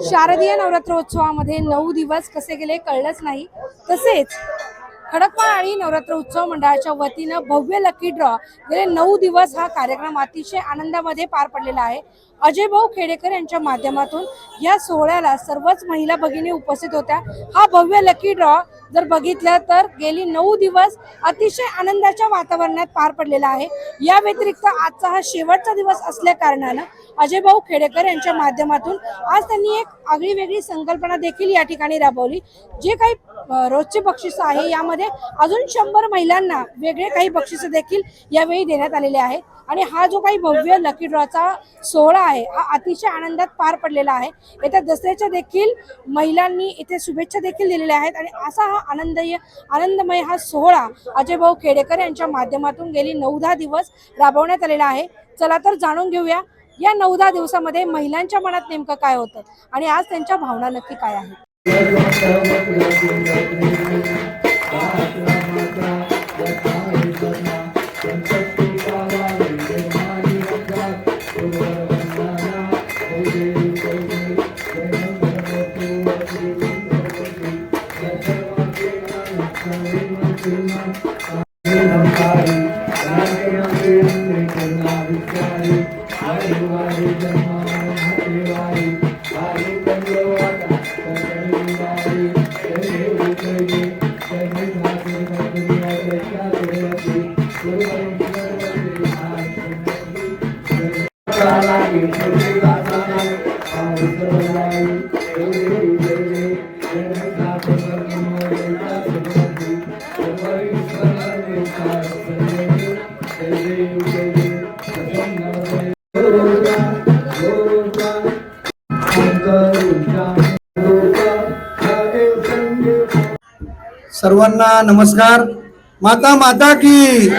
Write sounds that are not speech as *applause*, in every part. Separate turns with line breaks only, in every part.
शारदीय नवरात्रोत्सवामध्ये नऊ दिवस कसे गेले कळलंच नाही. तसेच खडकवाळी नवरात्र उत्सव मंडळाच्या वतीनं भव्य लकी ड्रॉ गेले नऊ दिवस हा कार्यक्रम अतिशय आनंदामध्ये पार पडलेला आहे. अजय भाऊ खेडेकर यांच्या माध्यमातून या सोहळ्याला सर्वच महिला भगिनी उपस्थित होत्या. हा भव्य लकी ड्रॉ जर बघितलं तर गेली नऊ दिवस अतिशय आनंदाच्या वातावरणात पार पडलेला आहे. या व्यतिरिक्त आजचा हा शेवटचा दिवस असल्या कारणानं अजय भाऊ खेडेकर यांच्या माध्यमातून आज त्यांनी एक आगळी वेगळी संकल्पना देखील या ठिकाणी राबवली. जे काही रोजचे बक्षीस आहे. यामध्ये अजून शंभर महिलांना वेगळे काही बक्षीस देखील यावेळी देण्यात आलेले आहे. आणि हा जो काही भव्य लकी ड्रॉचा सोहळा आहे हा अतिशय आनंदात पार पडलेला आहे. येत्या दसऱ्याच्या देखील महिलांनी इथे शुभेच्छा देखील दिलेल्या आहेत. आणि असा हा आनंदय आनंदमय हा सोहळा अजय भाऊ खेडेकर यांच्या माध्यमातून गेली नऊ दहा दिवस राबवण्यात आलेला आहे. चला तर जाणून घेऊया या नऊ दहा दिवसामध्ये महिलांच्या मनात नेमकं काय होतं? आणि आज त्यांच्या भावना नक्की काय आहेत? Thank you.
सर्वांना नमस्कार. माता माता की.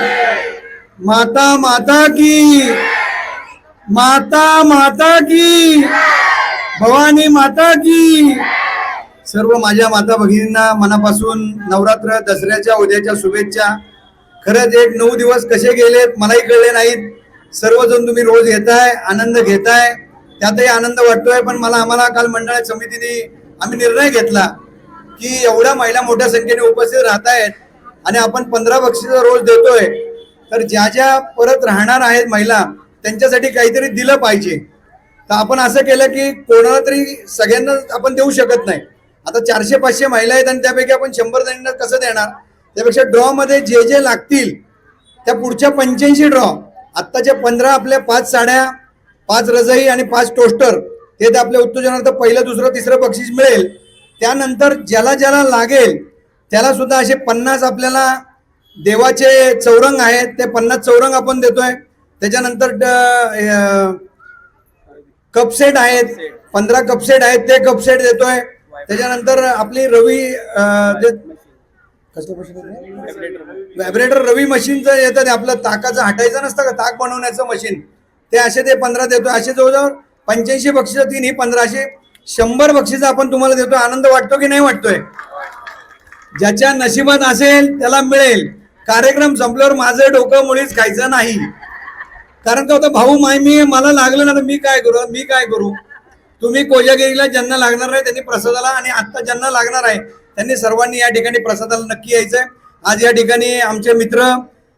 माता माता की. माता माता की. भवानी माता की. सर्व माझ्या माता भगिनींना मनापासून नवरात्र दसऱ्याच्या उद्याच्या शुभेच्छा. खरंच एक नऊ दिवस कसे गेलेत मलाही कळले नाहीत. सर्वजण तुम्ही रोज घेताय आनंद घेताय. त्यातही आनंद वाटतोय पण मला आम्हाला काल मंडळ समितीने आम्ही निर्णय घेतला की एवढ्या महिला मोठ्या संख्येने उपस्थित राहत आहेत आणि आपण पंधरा बक्षीस रोज देतोय तर ज्या ज्या परत राहणार आहेत महिला त्यांच्यासाठी काहीतरी दिलं पाहिजे. तर आपण असं केलं की कोणाला तरी सगळ्यांना आपण देऊ शकत नाही. आता चारशे पाचशे महिला आहेत आणि त्यापैकी आपण शंभर जणींना कसं देणार? त्यापेक्षा ड्रॉमध्ये जे जे लागतील त्या पुढच्या पंच्याऐंशी ड्रॉ आत्ताच्या पंधरा आपल्या पाच साड्या पाच रजई आणि पाच टोस्टर हे तर आपल्या उत्तेजनार्थ पहिलं दुसरं तिसरं बक्षीस मिळेल. त्यानंतर ज्याला ज्याला लागेल त्याला सुद्धा असे पन्नास आपल्याला देवाचे चौरंग आहेत. ते पन्नास चौरंग आपण देतोय. त्याच्यानंतर कपसेट आहेत. पंधरा कपसेट आहेत. ते कपसेट देतोय. त्याच्यानंतर आपली रवी अं, व्हायब्रेटर रवी मशीनचं येतं. ते आपलं ताकाचं हटायचं नसतं का? ताक बनवण्याचं मशीन. ते असे ते पंधरा देतो असे जवळजवळ पंच्याऐंशी बक्षीस तीन ही पंधराशे शंभर बक्षीस आपण तुम्हाला देतो आनंद वाटतो की नाही वाटतोय? ज्याच्या नशिबात असेल त्याला मिळेल. कार्यक्रम संपल्यावर माझं डोकं मुळीच खायचं नाही. कारण का होता भाऊ माय मी मला लागलं ना तर मी काय करू? मी काय करू? तुम्ही कोजागिरीला ज्यांना लागणार आहे त्यांनी प्रसादाला आणि आत्ता ज्यांना लागणार आहे त्यांनी सर्वांनी या ठिकाणी प्रसादाला नक्की यायचंय. आज या ठिकाणी आमचे मित्र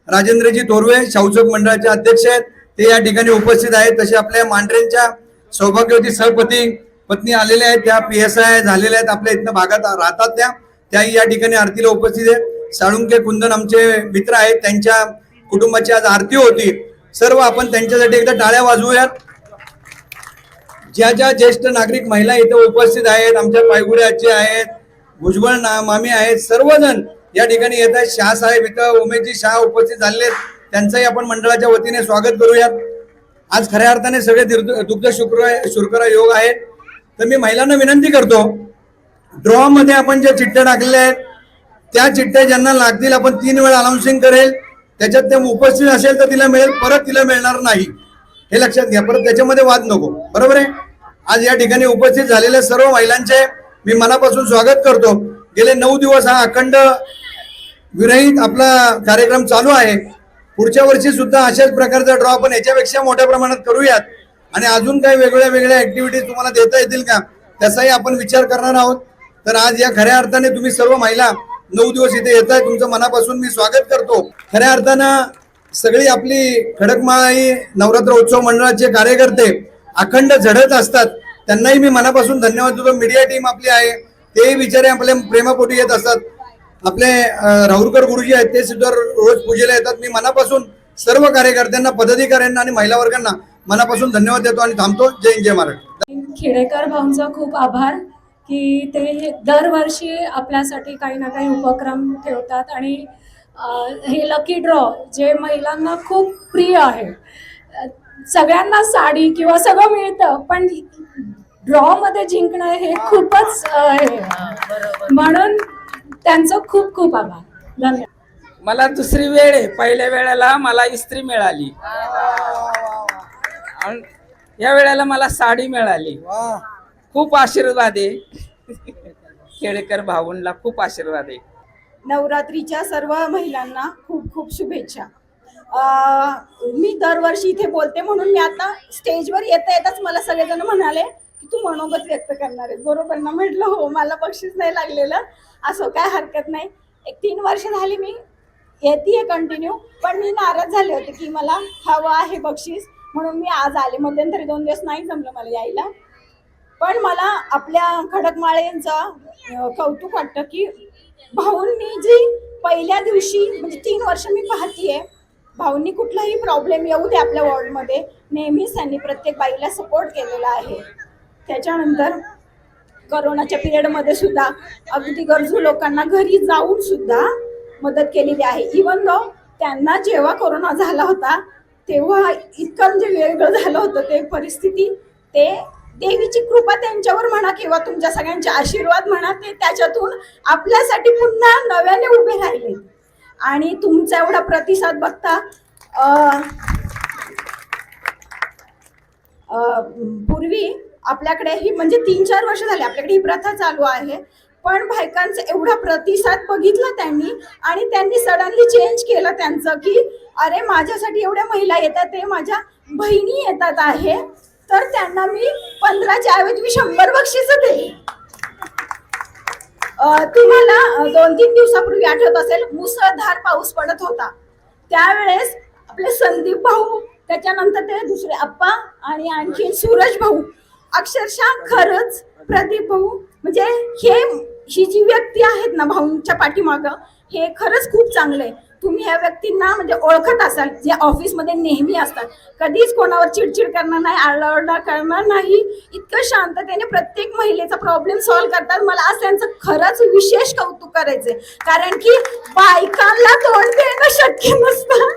राजेंद्रजी तोरवे शाहूचौक मंडळाचे अध्यक्ष आहेत. ते या ठिकाणी उपस्थित आहेत. तसे आपल्या मांढरेंच्या सौभाग्यवती सहपती पत्नी आलेल्या आहेत. त्या पी एस आय झालेल्या आहेत. आपल्या इथनं भागात राहतात त्या. त्याही या ठिकाणी आरतीला उपस्थित आहेत. साळुंके कुंदन आमचे मित्र आहेत. त्यांच्या कुटुंबाची आज आरती होती. सर्व आपण त्यांच्यासाठी एकदा टाळ्या वाजवूयात. ज्या ज्या ज्येष्ठ नागरिक महिला इथे उपस्थित आहेत आमच्या पायगुडे आजी आहेत भुजबळ मामी आहेत सर्वजण या ठिकाणी येत आहेत. शाह साहेब इथं उमेशजी शाह उपस्थित झालेले आहेत. त्यांचंही आपण मंडळाच्या वतीने स्वागत करूयात. आज खऱ्या अर्थाने सगळे दुग्ध दुग्ध शुक्र शुर्करा योग आहेत. तर मी महिलांना विनंती करतो ड्रॉ मध्ये आपण ज्या चिठ्ठ्या टाकलेल्या आहेत त्या चिठ्ठ्या ज्यांना लागतील आपण तीन वेळा अनाउन्सिंग करेल. त्याच्यात ते उपस्थित असेल तर तिला मिळेल परत तिला मिळणार नाही. हे लक्षात घ्या परत त्याच्यामध्ये वाद नको. बरोबर आहे? आज या ठिकाणी उपस्थित झालेल्या सर्व महिलांचे मी मनापासून स्वागत करतो. गेले नऊ दिवस हा अखंड विरहित आपला कार्यक्रम चालू आहे. पुढच्या वर्षी सुद्धा अशाच प्रकारचा ड्रॉ आपण याच्यापेक्षा मोठ्या प्रमाणात करूयात. आणि अजून काही वेगळ्या वेगळ्या ऍक्टिव्हिटीज तुम्हाला देता येतील का? त्याचाही आपण विचार करणार आहोत. तर आज या खऱ्या अर्थाने तुम्ही सर्व महिला नऊ दिवस इथे येत आहे तुमचं मनापासून मी स्वागत करतो. खऱ्या अर्थानं सगळी आपली खडकमाळी नवरात्र उत्सव मंडळाचे कार्यकर्ते अखंड झडत असतात. त्यांनाही मी मनापासून धन्यवाद देतो. मीडिया टीम आपली आहे. तेही बिचारे आपल्या प्रेमापोटी येत असतात. आपले राहुरकर गुरुजी आहेत ते सुद्धा रोज पूजेला येतात. मी मनापासून सर्व कार्यकर्त्यांना पदाधिकाऱ्यांना आणि महिला वर्गांना मनापासून धन्यवाद देतो आणि थांबतो. जय हिंद, जय महाराष्ट्र.
खेडेकर भाऊंचा खूप आभार की ते दरवर्षी आपल्यासाठी काही ना काही उपक्रम ठेवतात आणि हे लकी ड्रॉ जे महिलांना खूप प्रिय आहे. सगळ्यांना साडी किंवा सगळं मिळतं पण ड्रॉ मध्ये जिंकणं हे खूपच. म्हणून त्यांचं खूप खूप आभार. धन्यवाद.
मला दुसरी वेळ आहे. पहिल्या वेळेला मला इस्त्री मिळाली. आणि या वेळेला मला साडी मिळाली. खूप आशीर्वाद आहे. केळकर भाऊंना खूप आशीर्वाद आहे.
नवरात्रीच्या सर्व महिलांना खूप खूप शुभेच्छा. मी दरवर्षी इथे बोलते म्हणून मी आता स्टेजवर येता येताच मला सगळेजण म्हणाले तू मनोगत व्यक्त करणार आहेस. बरोबर ना? म्हटलं हो मला बक्षीस नाही लागलेलं. असं काय हरकत नाही. एक तीन वर्ष झाली मी येते कंटिन्यू पण मी नाराज झाले होते की मला हवं आहे बक्षीस. म्हणून मी आज आले. मध्यंतरी दोन दिवस नाही जमलं मला यायला. पण मला आपल्या खडकमाळेंचं कौतुक वाटतं की भाऊंनी जी पहिल्या दिवशी म्हणजे तीन वर्ष मी पाहतीये भाऊंनी कुठलाही प्रॉब्लेम येऊ दे आपल्या वॉर्डमध्ये नेहमीच त्यांनी प्रत्येक बाईला सपोर्ट केलेला आहे. त्याच्यानंतर करोनाच्या पिरियडमध्ये सुद्धा अगदी गरजू लोकांना घरी जाऊन सुद्धा मदत केलेली आहे. इवन दो त्यांना जेव्हा कोरोना झाला होता तेव्हा इतकं म्हणजे वेगळं झालं होतं ते परिस्थिती ते देवीची कृपा त्यांच्यावर म्हणा किंवा तुमच्या सगळ्यांचे आशीर्वाद म्हणा ते त्याच्यातून आपल्यासाठी पुन्हा नव्याने उभे राहिले. आणि तुमचा एवढा प्रतिसाद बघता पूर्वी आपल्याकडे ही म्हणजे तीन चार वर्ष झाली आपल्याकडे ही प्रथा चालू आहे. पण बायकांचा एवढा प्रतिसाद बघितला त्यांनी आणि त्यांनी सडनली चेंज केलं त्यांचं की अरे माझ्यासाठी एवढ्या महिला येतात ते माझ्या बहिणी येतात आहे. तर त्यांना मी पंधराच्या ऐवजी मी शंभर बक्षीस देईन तुम्हाला दोन तीन दिवसापूर्वी आठवत असेल मुसळधार पाऊस पडत होता. त्यावेळेस आपले संदीप भाऊ त्याच्यानंतर ते दुसरे अप्पा आणि आणखी सूरज भाऊ अक्षरशः खरंच प्रदीप भाऊ म्हणजे हे ही जी व्यक्ती आहेत ना भाऊंच्या पाठीमागं हे खरंच खूप चांगले आहे. तुम्ही ह्या व्यक्तींना म्हणजे ओळखत असाल जे ऑफिसमध्ये नेहमी असतात. कधीच कोणावर चिडचिड करणार नाही आरडाओरडा करणार नाही. इतकं शांततेने प्रत्येक महिलेचा प्रॉब्लेम सॉल्व्ह करतात. मला आज त्यांचं खरंच विशेष कौतुक करायचंय. कारण की बायकांना तोंड देणं शक्य नसतं.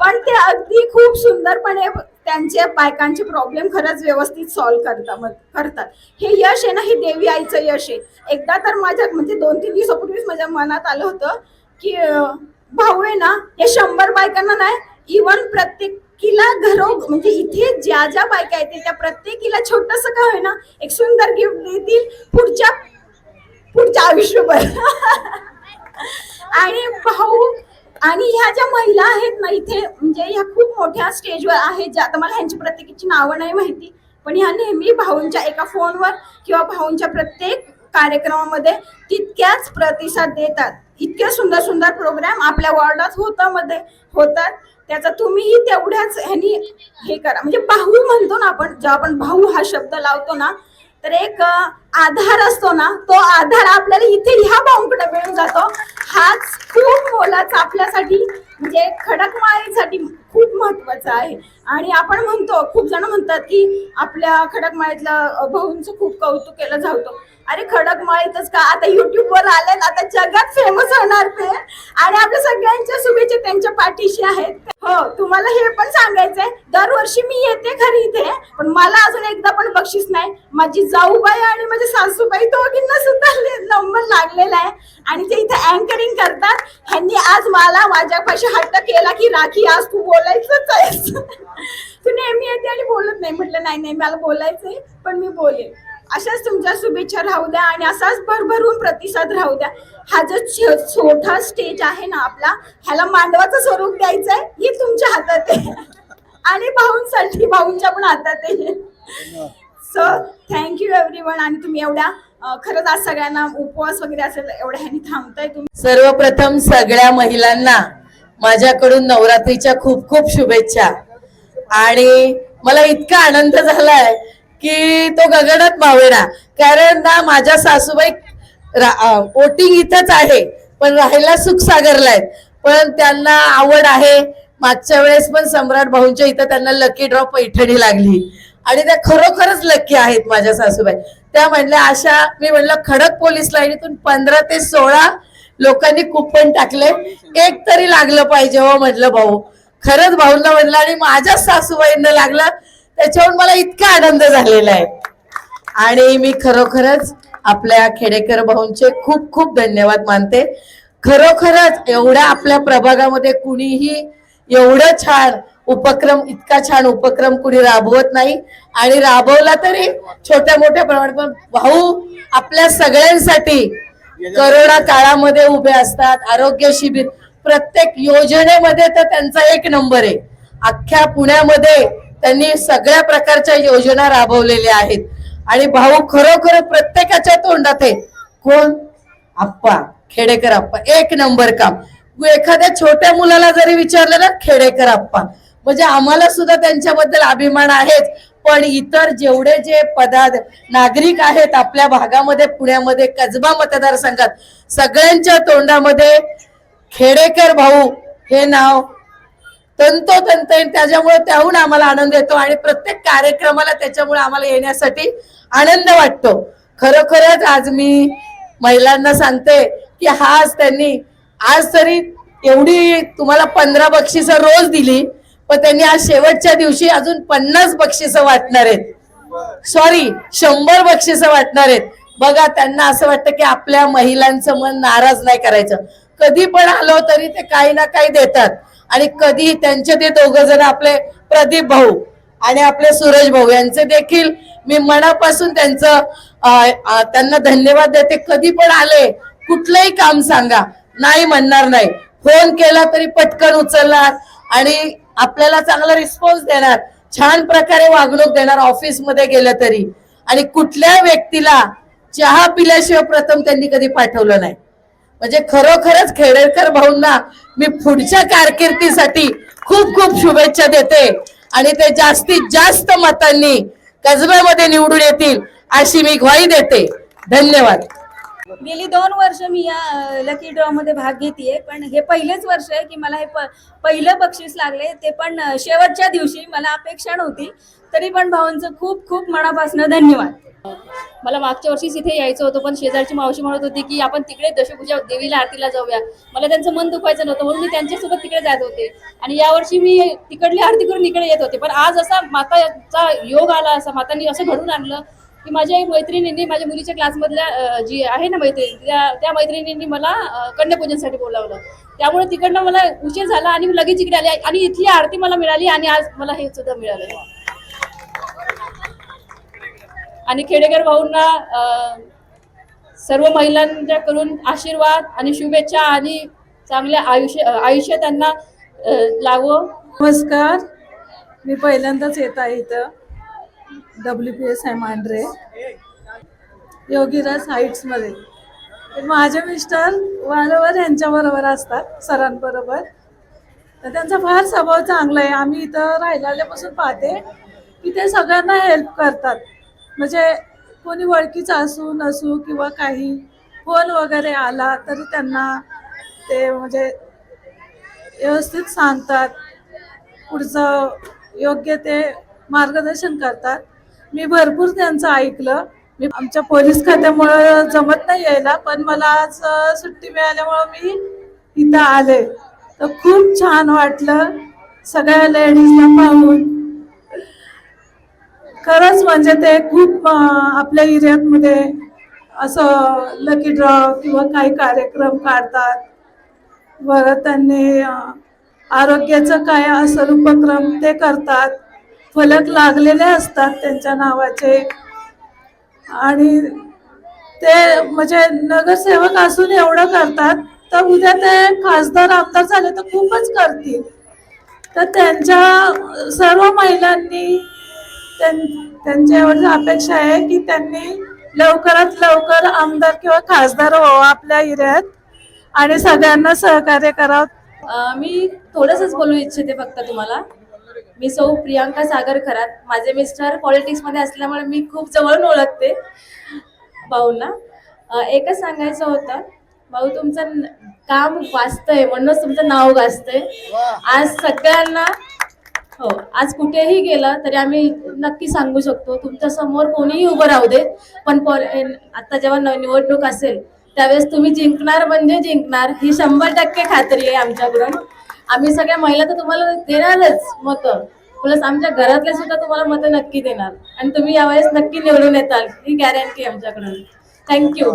पण ते अगदी खूप सुंदरपणे त्यांच्या बायकांचे प्रॉब्लेम खरंच व्यवस्थित सॉल्व्ह करतात मग- करतात. हे यश आहे ना हे देवी आईचं यश आहे. एकदा तर माझ्या म्हणजे दोन तीन दिवसापूर्वीच माझ्या मनात आलं होतं की भाऊ आहे ना हे शंभर बायकांना नाही इवन प्रत्येकीला घरो म्हणजे इथे ज्या ज्या बायका येतील त्या प्रत्येकीला छोटस का होय ना एक सुंदर गिफ्ट देतील पुढच्या पुढच्या आयुष्यभर. *laughs* आणि भाऊ आणि ह्या ज्या महिला आहेत ना इथे म्हणजे ह्या खूप मोठ्या स्टेजवर आहेत ज्या आता मला ह्यांची प्रत्येकीची नावं नाही माहिती पण ह्या नेहमी भाऊंच्या एका फोनवर किंवा भाऊंच्या प्रत्येक कार्यक्रमामध्ये तितक्याच प्रतिसाद देतात. इतके सुंदर सुंदर प्रोग्राम आपल्या वॉर्डात होता मध्ये होतात. त्याचा तुम्हीही तेवढ्याच ह्यांनी हे करा. म्हणजे भाऊ म्हणतो ना आपण जेव्हा आपण भाऊ हा शब्द लावतो ना तर एक आधार असतो ना तो आधार आपल्याला इथे ह्या भाऊंकडे मिळून जातो. हाच खूप मोलाचा आपल्यासाठी म्हणजे खडकमाळीसाठी खूप महत्त्वाचा आहे. आणि आपण म्हणतो खूप जण म्हणतात की आपल्या खडकमाळीतल्या भाऊंचं खूप कौतुक केलं जातं. अरे खडकमाळीतच का? आता युट्यूब वर आलेत आता जगात फेमस होणार ते. आणि आपल्या सगळ्यांच्या शुभेच्छा त्यांच्या पाठीशी आहेत. हो तुम्हाला हे पण सांगायचंय. दरवर्षी मी येते खरी इथे पण मला अजून एकदा पण बक्षीस नाही. माझी जाऊबाई आणि माझी सासूबाई दोघींना सुद्धा नंबर लागलेला आहे. आणि ते इथे अँकरिंग करतात. ह्यांनी आज मला माझ्यापाशी हट्ट केला की राखी आज तू बोलायचंच आहेस. *laughs* तू नेहमी येते आणि बोलत नाही. म्हटलं नाही नाही मला बोलायचंय पण मी बोलेन. अशाच तुमच्या शुभेच्छा राहू द्या आणि असाच भरभरून प्रतिसाद राहू द्या. हा जो छोटा स्टेज आहे ना आपला ह्याला मांडवाचं स्वरूप द्यायचंय हे तुमच्या हातात आहे. आणि भाऊंसाठी भाऊंच्या पण हातात आहे. सो थँक्यू एव्हरीवन आणि तुम्ही एवढ्या खरंच आज सगळ्यांना उपवास वगैरे असेल एवढ्या ह्यानी थांबताय तुम्ही.
सर्वप्रथम सगळ्या महिलांना माझ्याकडून नवरात्रीच्या खूप खूप शुभेच्छा. आणि मला इतका आनंद झालाय की तो गगनात मावेना. कारण ना माझ्या सासूबाई वोटिंग इथंच आहे पण राहायला सुखसागरला आहेत पण त्यांना आवड आहे. मागच्या वेळेस पण सम्राट भाऊंच्या इथं त्यांना लकी ड्रॉ पैठणी लागली. आणि त्या खरोखरच लकी आहेत माझ्या सासूबाई. त्या म्हणल्या अशा मी म्हणलं खडक पोलीस लाईनीतून पंधरा ते सोळा लोकांनी कुपन टाकले. एक तरी लागलं पाहिजे हो म्हटलं भाऊ. खरंच भाऊंना म्हणलं आणि माझ्याच सासूबाईंना लागलं. त्याच्यावर मला इतका आनंद झालेला आहे. आणि मी खरोखरच आपल्या खेडेकर भाऊंचे खूप खूप धन्यवाद मानते. खरोखरच एवढ्या आपल्या प्रभागामध्ये कुणीही एवढं छान उपक्रम इतका छान उपक्रम कुणी राबवत नाही. आणि राबवला तरी छोट्या मोठ्या प्रमाणात पण भाऊ आपल्या सगळ्यांसाठी करोना काळामध्ये उभे असतात आरोग्य शिबिर प्रत्येक योजनेमध्ये तर त्यांचा एक नंबर आहे. अख्ख्या पुण्यामध्ये त्यांनी सगळ्या प्रकारच्या योजना राबवलेल्या आहेत. आणि भाऊ खरोखर प्रत्येकाच्या तोंडात आहे. कोण? आप्पा. खेडेकर आप्पा. एक नंबर काम. एखाद्या छोट्या मुलाला जरी विचारलं ना खेडेकर आप्पा. म्हणजे आम्हाला सुद्धा त्यांच्याबद्दल अभिमान आहेच. पण इतर जेवढे जे पदा नागरिक आहेत आपल्या भागामध्ये पुण्यामध्ये कसबा मतदारसंघात सगळ्यांच्या तोंडामध्ये खेडेकर भाऊ हे नाव तंतोतंत त्याच्यामुळे त्याहून आम्हाला आनंद येतो आणि प्रत्येक कार्यक्रमाला त्याच्यामुळे आम्हाला येण्यासाठी आनंद वाटतो. खरोखरच आज मी महिलांना सांगते की हा आज त्यांनी आज तरी एवढी तुम्हाला पंधरा बक्षिसं रोज दिली पण त्यांनी आज शेवटच्या दिवशी अजून पन्नास बक्षिसं वाटणार आहेत. सॉरी शंभर बक्षिसं वाटणार आहेत. बघा त्यांना असं वाटतं की आपल्या महिलांचं मन नाराज नाही करायचं. कधी पण आलो तरी ते काही ना काही देतात. आणि कधी त्यांचे ते दोघ जण आपले प्रदीप भाऊ आणि आपले सूरज भाऊ यांचे देखील मी मनापासून त्यांचं त्यांना धन्यवाद देते. कधी पण आले कुठलंही काम सांगा. नाही म्हणणार नाही. फोन केला तरी पटकन उचलणार आणि आपल्याला चांगला रिस्पॉन्स देणार. छान प्रकारे वागणूक देणार ऑफिसमध्ये गेलं तरी. आणि कुठल्या व्यक्तीला चहा पिल्याशिवाय प्रथम त्यांनी कधी पाठवलं नाही. म्हणजे खरोखरच खेडेकर भाऊंना मी पुढच्या कारकिर्दीसाठी खूप खूप शुभेच्छा देते. आणि ते जास्तीत जास्त मतांनी कसब्यामध्ये निवडून येतील अशी मी ग्वाही देते. धन्यवाद.
गेली दोन वर्ष मी या लकी ड्रॉ मध्ये भाग घेतेय. पण हे पहिलेच वर्ष आहे की मला हे पहिलं बक्षीस लागले ते पण शेवटच्या दिवशी मला अपेक्षा नव्हती. तरी पण भाऊंचं खूप खूप मनापासून धन्यवाद.
मला मागच्या वर्षीच इथे यायचं होतं पण शेजारची मावशी म्हणत होती की आपण तिकडे दशपूजा देवीला आरतीला जाऊया. मला त्यांचं मन दुखायचं नव्हतं म्हणून मी त्यांच्यासोबत तिकडे जात होते. आणि यावर्षी मी तिकडली आरती करून इकडे येत होते. पण आज असा माताचा योग आला असा मातांनी असं घडून आणलं की माझ्या मैत्रिणींनी माझ्या मुलीच्या क्लासमधल्या जी आहे ना मैत्रिणी त्या त्या मैत्रिणींनी मला कन्यापूजनसाठी बोलावलं. त्यामुळे तिकडनं मला उशीर झाला आणि मी लगेच इकडे आले आणि इथली आरती मला मिळाली आणि आज मला हे सुद्धा मिळालं. आणि खेडेकर भाऊंना सर्व सर्व महिलांच्याकडून आशीर्वाद आणि शुभेच्छा आणि चांगल्या आयुष्य आयुष्य त्यांना लागो
नमस्कार. मी पहिल्यांदाच येत आहे इथं. डब्ल्यू पी एस आहे मांढरे योगीराज हाईट्समध्ये माझे मिस्टर वारंवार यांच्याबरोबर असतात सरांबरोबर. तर त्यांचा फार स्वभाव चांगला आहे. आम्ही इथं राहिल्यापासून पाहते की ते सगळ्यांना हेल्प करतात. म्हणजे कोणी ओळखीचं असू नसू किंवा काही फोन वगैरे आला तरी त्यांना ते म्हणजे व्यवस्थित सांगतात. पुढचं योग्य ते मार्गदर्शन करतात. मी भरपूर त्यांचं ऐकलं. मी आमच्या पोलीस खात्यामुळं जमत नाही यायला पण मला आज सुट्टी मिळाल्यामुळं मी इथं आले. तर खूप छान वाटलं सगळ्या लेडीजला पाहून. खरंच म्हणजे ते खूप आपल्या एरियामध्ये असं लकी ड्रॉ किंवा काही कार्यक्रम काढतात. बरं त्यांनी आरोग्याचं काय असेल उपक्रम ते करतात. फलक लागलेले असतात त्यांच्या नावाचे. आणि ते म्हणजे नगरसेवक असून एवढं करतात तर उद्या ते खासदार आमदार झाले तर खूपच करतील. तर त्यांच्या सर्व महिलांनी त्यांच्यावर त्यांच्या एवढी अपेक्षा आहे की त्यांनी लवकरात लवकर आमदार किंवा खासदार व्हावं आपल्या एरियात आणि सगळ्यांना सहकार्य करावं.
मी थोडंसंच बोलू इच्छिते फक्त तुम्हाला. मी सौ प्रियांका सागर खरात. माझे मिस्टर पॉलिटिक्समध्ये असल्यामुळे मी खूप जवळून ओळखते भाऊंना. एकच सांगायचं होतं भाऊ तुमचं काम वाचतंय म्हणूनच तुमचं नाव गाजतंय. आज सगळ्यांना हो आज कुठेही गेलं तरी आम्ही नक्की सांगू शकतो तुमच्यासमोर कोणीही उभं राहू दे. पण आता जेव्हा न- निवडणूक असेल त्यावेळेस तुम्ही जिंकणार म्हणजे जिंकणार ही शंभर टक्के खात्री आहे आमच्याकडून. आम्ही सगळ्या महिला तर तुम्हाला देणारच मतं. प्लस आमच्या घरातले सुद्धा तुम्हाला मतं नक्की देणार. आणि तुम्ही यावेळेस नक्की निवडून येताल. ही गॅरंटी आमच्याकडून. थँक्यू